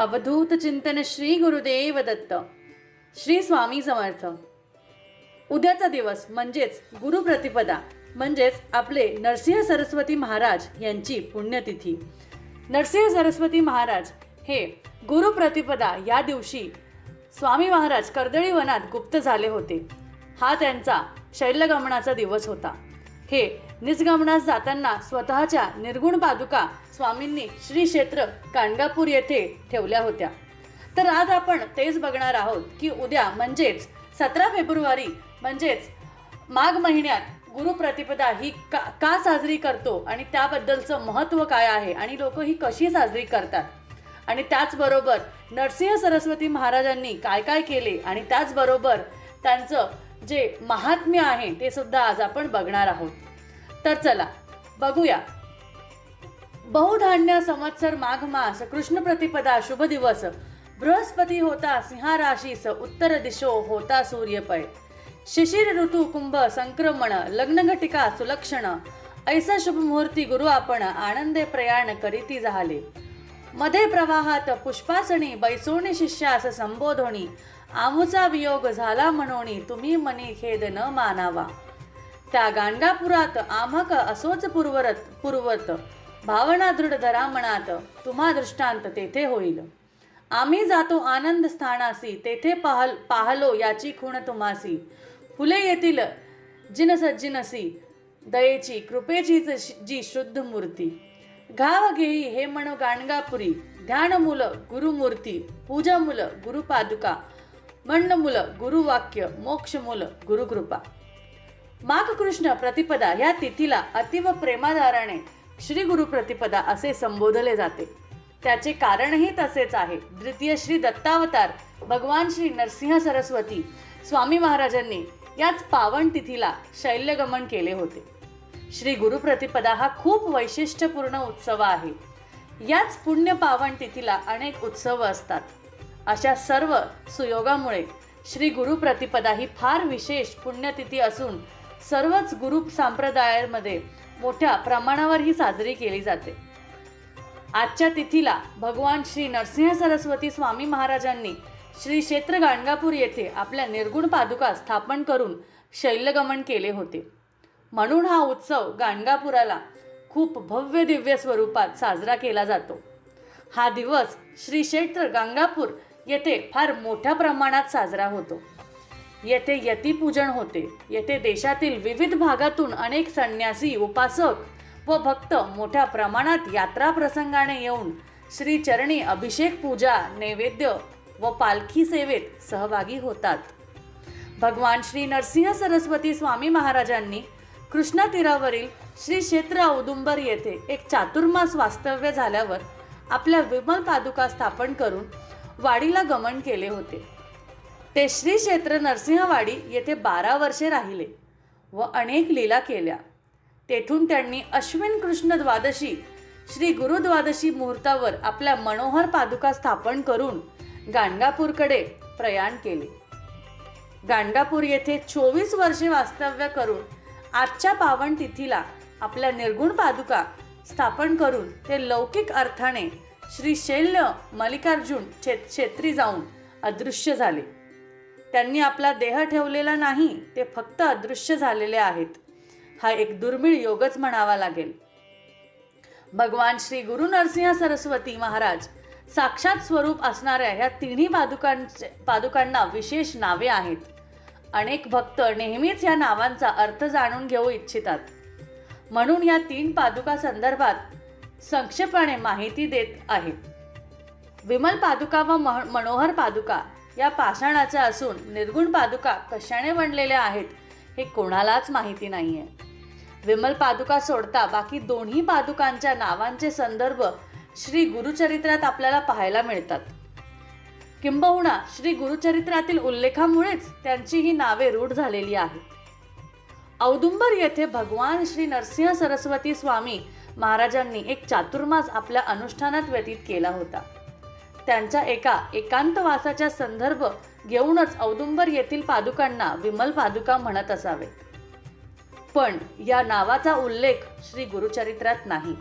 अवधूत चिंतन श्री गुरुदेव दत्त. श्री स्वामी समर्थ. उद्याचा दिवस म्हणजेच गुरुप्रतिपदा म्हणजेच आपले नरसिंह सरस्वती महाराज यांची पुण्यतिथी. नरसिंह सरस्वती महाराज हे गुरुप्रतिपदा या दिवशी स्वामी महाराज कर्दळी वनात गुप्त झाले होते. हा त्यांचा शैलगमनाचा दिवस होता. हे निजगमनास जाताना स्वतःच्या निर्गुण पादुका स्वामींनी श्री क्षेत्र कांडगापूर येथे ठेवल्या होत्या. तर आज आपण तेच बघणार आहोत की उद्या म्हणजेच सतरा फेब्रुवारी म्हणजेच माघ महिन्यात गुरुप्रतिपदा ही का का साजरी करतो आणि त्याबद्दलचं महत्त्व काय आहे आणि लोक ही कशी साजरी करतात? आणि त्याचबरोबर नरसिंह सरस्वती महाराजांनी काय काय केले आणि त्याचबरोबर त्यांचं जे महात्म्य आहे ते सुद्धा आज आपण बघणार आहोत. तर चला बघूया. बहुधान्य संवत्सर माघ मास कृष्ण प्रतिपदा शुभ दिवस. बृहस्पती होता सिंहाराशीस उत्तर दिशो होता सूर्यपय शिशिर ऋतू कुंभ संक्रमण लग्नघटिका सुलक्षण. ऐसा शुभ मुहूर्ती गुरु आपण आनंदे प्रयाण करीती झाले. मध्ये प्रवाहात पुष्पासणी बैसोणी शिष्यास संबोधोणी. आमुचा वियोग झाला म्हणोणी तुम्ही मनी खेद न मानावा. त्या गाणगापुरात आमक असोच पूर्वरत पूर्वत. भावना दृढ धरा मनात तुम्हा दृष्टांत तेथे होईल. आम्ही जातो आनंद स्थानासी तेथे पाहल पाहलो याची खूण तुम्हासी. फुले येतील जिनसज्जिनसी दयेची कृपेचीच जी शुद्ध मूर्ती. घाव घेई हे म्हणो गाणगापुरी ध्यान मुल गुरुमूर्ती पूजा मुल गुरुपादुका मन मुल गुरुवाक्य मोक्ष मुल गुरुकृपा. माघ कृष्ण प्रतिपदा या तिथीला अतिव प्रेमादाराने श्री गुरु प्रतिपदा असे संबोधले जाते. त्याचे कारणही तसेच आहे. द्वितीय श्री दत्तावतार भगवान श्री नरसिंह सरस्वती स्वामी महाराजांनी याच पावन तिथीला शैल्यगमन केले होते. श्री गुरु प्रतिपदा हा खूप वैशिष्ट्यपूर्ण उत्सव आहे. याच पुण्य पावन तिथीला अनेक उत्सव असतात. अशा सर्व सुयोगामुळे श्री गुरु प्रतिपदा ही फार विशेष पुण्यतिथी असून सर्वच गुरु संप्रदायांमध्ये मोठ्या प्रमाणावर ही साजरी केली जाते. आजच्या तिथीला भगवान श्री नरसिंह सरस्वती स्वामी महाराजांनी श्री क्षेत्र गाणगापूर येथे आपल्या निर्गुण पादुका स्थापन करून शैलगमन केले होते. म्हणून हा उत्सव गाणगापुराला खूप भव्य दिव्य स्वरूपात साजरा केला जातो. हा दिवस श्री क्षेत्र गाणगापूर येथे फार मोठ्या प्रमाणात साजरा होतो. येथे यतीपूजन होते. येथे देशातील विविध भागातून अनेक संन्यासी उपासक व भक्त मोठ्या प्रमाणात यात्रा प्रसंगाने येऊन श्रीचरणी अभिषेक पूजा नैवेद्य व पालखी सेवेत सहभागी होतात. भगवान श्री नरसिंह सरस्वती स्वामी महाराजांनी कृष्णा तीरावरील श्री क्षेत्र औदुंबर येथे एक चातुर्मास वास्तव्य झाल्यावर आपल्या विमल पादुका स्थापन करून वाडीला गमन केले होते. ते श्री क्षेत्र नरसिंहवाडी येथे बारा वर्षे राहिले व अनेक लीला केल्या. तेथून त्यांनी अश्विन कृष्ण द्वादशी श्री गुरुद्वादशी मुहूर्तावर आपल्या मनोहर पादुका स्थापन करून गाणगापूरकडे प्रयाण केले. गाणगापूर येथे चोवीस वर्षे वास्तव्य करून आजच्या पावन तिथीला आपल्या निर्गुण पादुका स्थापन करून ते लौकिक अर्थाने श्री शैल्य मल्लिकार्जुन छे क्षेत्री जाऊन अदृश्य झाले. त्यांनी आपला देह ठेवलेला नाही ते फक्त अदृश्य झालेले आहेत. हा एक दुर्मिळ योगच म्हणावा लागेल. भगवान श्री गुरु नरसिंह सरस्वती महाराज साक्षात स्वरूप असणाऱ्या ह्या तिन्ही पादुकांचे पादुकांना विशेष नावे आहेत. अनेक भक्त नेहमीच या नावांचा अर्थ जाणून घेऊ इच्छितात. म्हणून या तीन पादुका संदर्भात संक्षेपाने माहिती देत आहेत. विमल पादुका व मनोहर पादुका या पाषाणाच्या असून निर्गुण पादुका कशाने बनलेल्या आहेत हे कोणालाच माहिती नाहीये. विमल पादुका सोडता बाकी दोन्ही पादुकांच्या नावांचे संदर्भ श्री गुरुचरित्रात आपल्याला पाहायला मिळतात. किंबहुना श्री गुरुचरित्रातील उल्लेखामुळेच त्यांची ही नावे रूढ झालेली आहेत. औदुंबर येथे भगवान श्री नरसिंह सरस्वती स्वामी महाराजांनी एक चातुर्मास आपल्या अनुष्ठानात व्यतीत केला होता. त्यांच्या एका एकांतवासाच्या संदर्भ घेऊनच औदुंबर येथील पादुकांना विमल पादुका म्हणत असावेत. पण या नावाचा उल्लेख श्री गुरुचरित्रात नाही.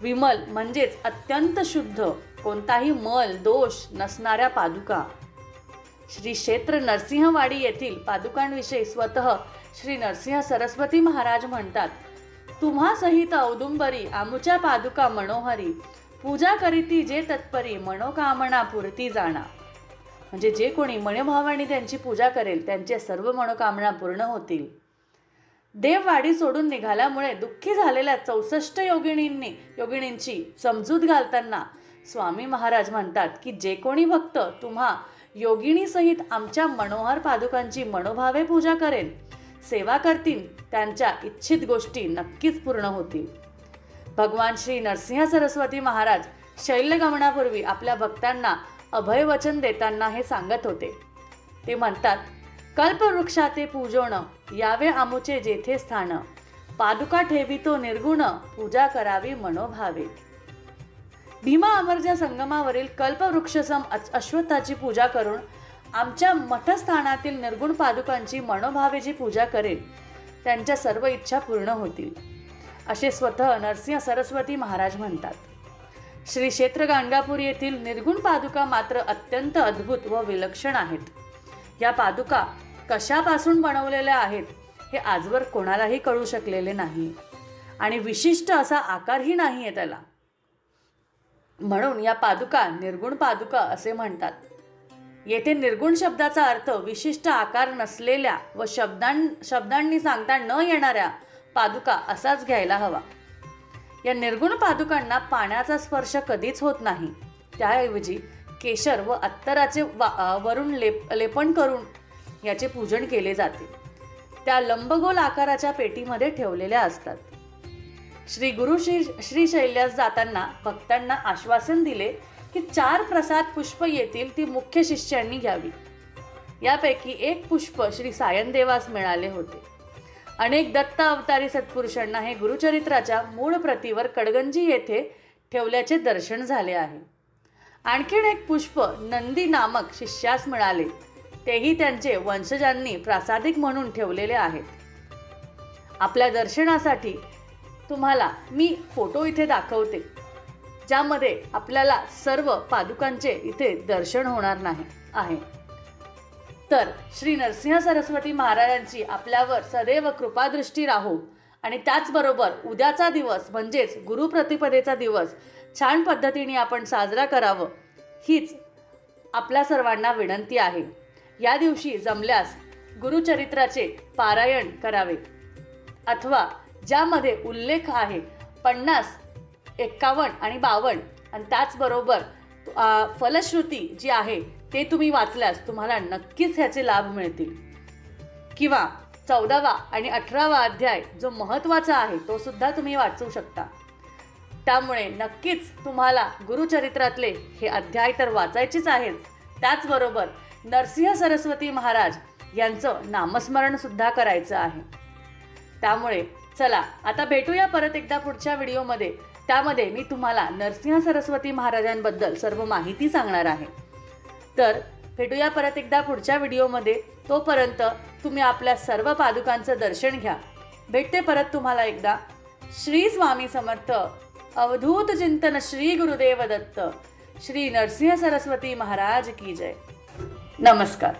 विमल म्हणजेच अत्यंत शुद्ध कोणताही मल दोष नसणाऱ्या पादुका. श्री क्षेत्र नरसिंहवाडी येथील पादुकांविषयी स्वतः श्री नरसिंह सरस्वती महाराज म्हणतात तुम्हा सहित औदुंबरी आमुच्या पादुका मनोहरी पूजा करीती जे तत्परी मनोकामना पुरती जाणा म्हणजे जे कोणी मनोभावाने त्यांची पूजा करेल त्यांच्या सर्व मनोकामना पूर्ण होतील. देववाडी सोडून निघाल्यामुळे दुःखी झालेल्या चौसष्ट योगिणींनी योगिणींची समजूत घालताना स्वामी महाराज म्हणतात की जे कोणी भक्त तुम्हा योगिनीसहित आमच्या मनोहर पादुकांची मनोभावे पूजा करेल सेवा करतील त्यांच्या इच्छित गोष्टी नक्कीच पूर्ण होतील. भगवान श्री नरसिंह सरस्वती महाराज शैल्यगमनापूर्वी आपल्या भक्तांना अभय वचन देताना हे सांगत होते. ते म्हणतात कल्पवृक्षाते पूजोण यावे आमुचे जेथे स्थान पादुका ठेवितो निर्गुण पूजा करावी मनोभावे. भीमा अमरच्या संगमावरील कल्पवृक्षसम अश्वत्थाची पूजा करून आमच्या मठस्थानातील निर्गुण पादुकांची मनोभावेची पूजा करेल त्यांच्या सर्व इच्छा पूर्ण होतील. असे स्वतः नरसिंह सरस्वती महाराज म्हणतात. श्री क्षेत्र गाणगापूर येथील निर्गुण पादुका मात्र अत्यंत अद्भुत व विलक्षण आहेत. या पादुका कशापासून बनवलेल्या आहेत हे आजवर कोणालाही कळू शकलेले नाही आणि विशिष्ट असा आकारही नाही आहे त्याला. म्हणून या पादुका निर्गुण पादुका असे म्हणतात. येथे निर्गुण शब्दाचा अर्थ विशिष्ट आकार नसलेल्या व शब्दां शब्दांनी सांगता न येणाऱ्या पादुका असाच घ्यायला हवा. या निर्गुण पादुकांना पाण्याचा स्पर्श कधीच होत नाही. त्याऐवजी केशर व अत्तराचे वा वरून लेप लेपन करून याचे पूजन केले जाते. त्या लंबगोल आकाराच्या पेटीमध्ये ठेवलेल्या असतात. श्री गुरु श्री श्रीशैल्यास जाताना भक्तांना आश्वासन दिले की चार प्रसाद पुष्प येतील ती मुख्य शिष्यांनी घ्यावी. यापैकी एक पुष्प श्री सायनदेवास मिळाले होते. अनेक दत्त अवतारी सत्पुरुषांना हे गुरुचरित्राच्या मूळ प्रतीवर कडगंजी येथे ठेवल्याचे दर्शन झाले आहे. आणखीन एक पुष्प नंदी नामक शिष्यास मिळाले. तेही त्यांचे वंशजांनी प्रासादिक म्हणून ठेवलेले आहेत. आपल्या दर्शनासाठी तुम्हाला मी फोटो इथे दाखवते ज्यामध्ये आपल्याला सर्व पादुकांचे इथे दर्शन होणार नाही आहे. तर श्री नरसिंह सरस्वती महाराजांची आपल्यावर सदैव कृपादृष्टी राहो. आणि त्याचबरोबर उद्याचा दिवस म्हणजेच गुरुप्रतिपदेचा दिवस छान पद्धतीने आपण साजरा करावं हीच आपल्या सर्वांना विनंती आहे. या दिवशी जमल्यास गुरुचरित्राचे पारायण करावे. अथवा ज्यामध्ये उल्लेख आहे पन्नास एक्कावन्न आणि बावन्न आणि त्याचबरोबर फलश्रुती जी आहे ते तुम्ही वाचल्यास तुम्हाला नक्कीच ह्याचे लाभ मिळतील. किंवा चौदावा आणि अठरावा अध्याय जो महत्त्वाचा आहे तो सुद्धा तुम्ही वाचू शकता. त्यामुळे नक्कीच तुम्हाला गुरुचरित्रातले हे अध्याय तर वाचायचेच आहेत. त्याचबरोबर नरसिंह सरस्वती महाराज यांचं नामस्मरणसुद्धा करायचं आहे. त्यामुळे चला आता भेटूया परत एकदा पुढच्या व्हिडिओमध्ये. त्यामध्ये मी तुम्हाला नरसिंह सरस्वती महाराजांबद्दल सर्व माहिती सांगणार आहे. तर भेटूया परत एकदा पुढच्या व्हिडिओमध्ये. तोपर्यंत तुम्ही आपल्या सर्व पादुकांचं दर्शन घ्या. भेटते परत तुम्हाला एकदा. श्री स्वामी समर्थ अवधूत चिंतन श्री गुरुदेव दत्त श्री नरसिंह सरस्वती महाराज की जय. नमस्कार.